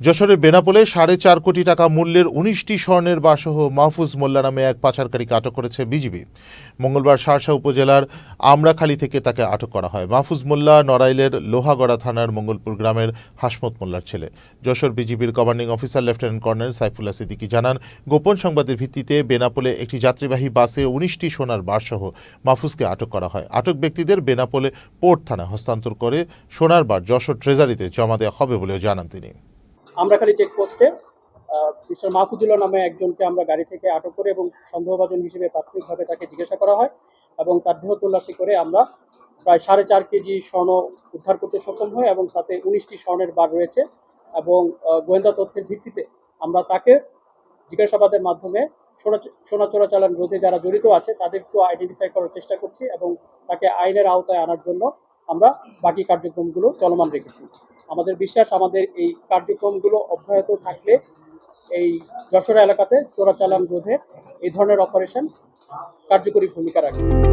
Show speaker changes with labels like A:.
A: যশোরের বেনাপোলে সাড়ে চার কোটি টাকা মূল্যের উনিশটি স্বর্ণের বাসহ মাহফুজ মোল্লা নামে এক পাচারকারীকে আটক করেছে বিজিবি। মঙ্গলবার শার্শা উপজেলার আমরাখালী থেকে তাকে আটক করা হয়। মাহফুজ মোল্লা নড়াইলের লোহাগড়া থানার মঙ্গলপুর গ্রামের হাসমত মোল্লার ছেলে। যশোর বিজিবির commanding officer lieutenant colonel Saifullah Siddiqui জানান, গোপন সংবাদের ভিত্তিতে বেনাপোলে একটি যাত্রীবাহী বাসে উনিশটি সোনার বারসহ মাহফুজকে আটক করা হয়। আটক ব্যক্তিদের বেনাপোলে পোর্ট থানায় হস্তান্তর করে সোনার বার যশোর ট্রেজারিতে জমা দেওয়া হবে বলেও জানান তিনি।
B: আমরাখালী চেকপোস্টে মিস্টার মাহফুজুল্লাহ নামে একজনকে আমরা গাড়ি থেকে আটক করে এবং সন্দেহভাজন হিসেবে প্রাথমিকভাবে তাকে জিজ্ঞাসা করা হয় এবং তার দেহ তল্লাশি করে আমরা প্রায় সাড়ে চার কেজি স্বর্ণ উদ্ধার করতে সক্ষম হই এবং তাতে উনিশটি স্বর্ণের বার রয়েছে এবং গোয়েন্দা তথ্যের ভিত্তিতে আমরা তাকে জিজ্ঞাসাবাদের মাধ্যমে সোনা সোনা চোরাচালান রোধে যারা জড়িত আছে তাদেরকেও আইডেন্টিফাই করার চেষ্টা করছি এবং তাকে আইনের আওতায় আনার জন্য আমরা বাকি কার্যক্রমগুলো চলমান রেখেছি। আমাদের বিশ্বাস, আমাদের এই কার্যক্রমগুলো অব্যাহত থাকলে এই যশোর এলাকাতে চোরাচালান রোধে এই ধরনের অপারেশন কার্যকরী ভূমিকা রাখে